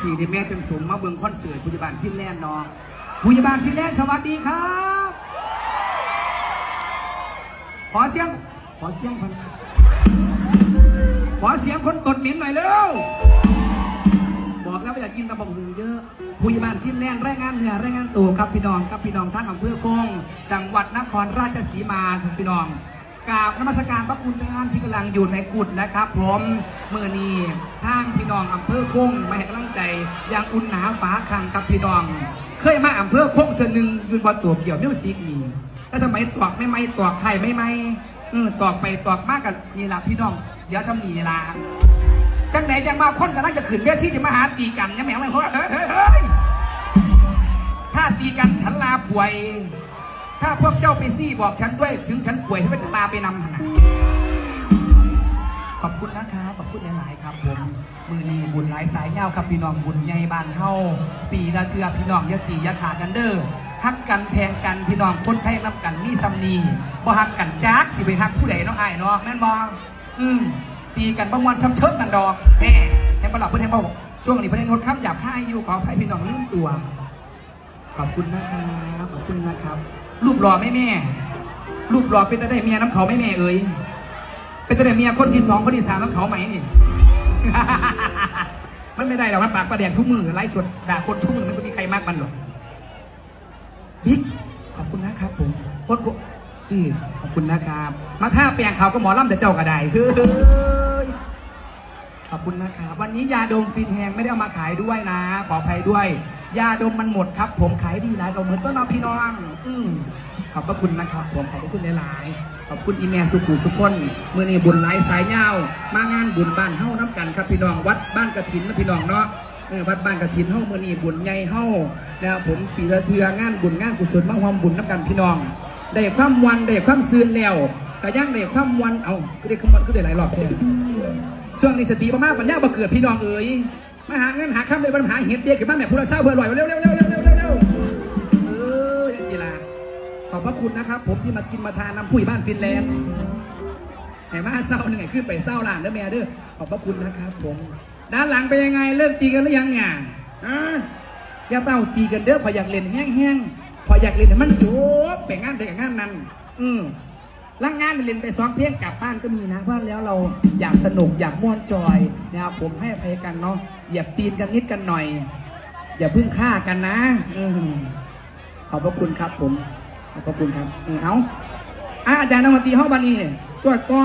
สี่ที่แม่จังสมมาเบิ่งคอนเสิร์ตผู้ใหญ่บ้านฟินแลนด์เนาะผู้ใหญ่บ้านฟินแลนด์สวัสดีครับ ขอเสียง ขอเสียงคนขอเสียงคนตดหมิ่นหน่อยเร็วบอกแล้วว่าอยากกินตะบกหุงเยอะผู้ใหญ่บ้านที่แล่นแรงงานเหนือแรงงานตัวครับพี่น้องกับพี่น้องทั้งอำเภอคง จังหวัดนครราชสีมาครับพี่น้อง กราบนมัสการพระคุณท่านที่กำลังอยู่ในกุฏนะครับผมเมื่อนี้ทางพี่น้องอำเภอคงมาให้กำลังใจอย่างอุ่นหนาฝาคังกับพี่น้อง เคยมาอำเภอคงเธอหนึ่งยืนบนตัวเกี่ยวมิวสิกนี่แต่สมัยตอกไม่ไม่ตอกไข่ไม่ไม่เออตอกไปตอกมากกับนี่ละพี่น้องเดี๋ยวชำนีละจังไหนจังมาคนกำลังจะขึ้นเวทีจะมาหาตีกันยังแหมวไม่เพราะเฮ้ยเฮ้ยเฮ้ยถ้าตีกันฉันลาป่วย ถ้าพวกเจ้าไปซี่บอกฉันด้วย ถึงฉันป่วยให้จะลาไปนำขนาดขอบคุณนะครับขอบคุณหลาย ๆ ครับผม มือนีบุญหลายสายเงาครับพี่น้องบุญใหญ่บานเฮาปีละเทือพี่น้องยาตียาขาดกันเด้อฮักกันแพงกันพี่น้องคนไทยรับกันมีซัมนีบ่ฮักกันจักสิไปฮักผู้ใดน้องอ้ายเนาะแม่นบ่อืมตีกันบางวันช้ำเชิดกันดอกแน่แห่งประหลัดเพื่อนแห่งบอกช่วงนี้เพื่อนงดคำหยาบค่ายอยู่ขอให้พี่น้องลืมตัว ขอบคุณนะครับขอบคุณนะครับ รูปหล่อไม่แม่ รูปหล่อเป็นแต่ได้เมียน้ำเขาไม่แม่เอ่ยเป็นแต่ได้เมียคนที่สองคนที่สามน้ำเขาไหมนี่ มันไม่ได้หรอกมันปากประแดงชุบมือไล่สดด่าคนชุบมือมันก็มีใครมากมันหรอกบิ๊กขอบคุณนะครับผมโคตรอีขอบคุณนะครับ มาท่าแปลงเขาก็หมอลำแต่เจ้ากระไดเฮ้ยขอบคุณนะครับ วันนี้ยาดมฟินแฮงไม่ได้เอามาขายด้วยนะ ขออภัยด้วย ยาดมมันหมดครับ ผมขายดีหลายเราเหมือนต้นน้องพี่น้อง อืมขอบพระคุณนะครับ ผมขอบพระคุณหลายๆขอบคุณอีเมลสุขุสุขคนมือนี้บุญหลายสายเงามางานบุญบ้านเฮ้าน้ำกันครับพี่น้องวัดบ้านกระถินนะพี่น้องเนาะเออวัดบ้านกระถินเฮ้าเมื่อนี้บุญใหญ่เฮ้านะครับผมปีละเทืองานบุญงานกุศลมาความบุญน้ำกันพี่น้อง ได้ความวันได้ความซื่นแล้วกระย่างได้ความวันเอาก็ได้ความวันก็ได้หลายรอบแท้ช่วงนี้สติมาณปัญญาบัเกิดพี่น้องเอ๋ย มาหาเงินหาคำเลยปัญหาเห็ดเดียขึ้นมาแม่พูดเศร้าเพื่อลอยเร็วเร็วเร็วเร็วเร็วเร็วเร็วเออยังสิลาขอบพระคุณนะครับ ผมที่มากินมาทานน้ำผุยบ้านฟินแลนด์แห่มาเศร้าหนึ่งไงขึ้นไปเศร้าหลานเด้อแม่เด้อขอบพระคุณนะครับผม ด้านหลังเป็นยังไงเลิกตีกันหรือยังเนี่ยอะอย่าเต้าตีกันเด้อขออยากเล่นแห้งๆขออยากเล่นให้มันจบไปงานใดกับงานนั้น อืมล่างงานเล่นไปซ้อมเพลงกลับบ้านก็มีนะเพราะแล้วเราอยากสนุกอยากม่วนจอยนะครับผมให้อภัยกันเนาะ อย่าตีนกันนิดกันหน่อย อย่าพึ่งฆ่ากันนะอขอบพระคุณครับผม ขอบพระคุณครับ เอาอาจารย์นวัตตีห้องบันีจวดกอ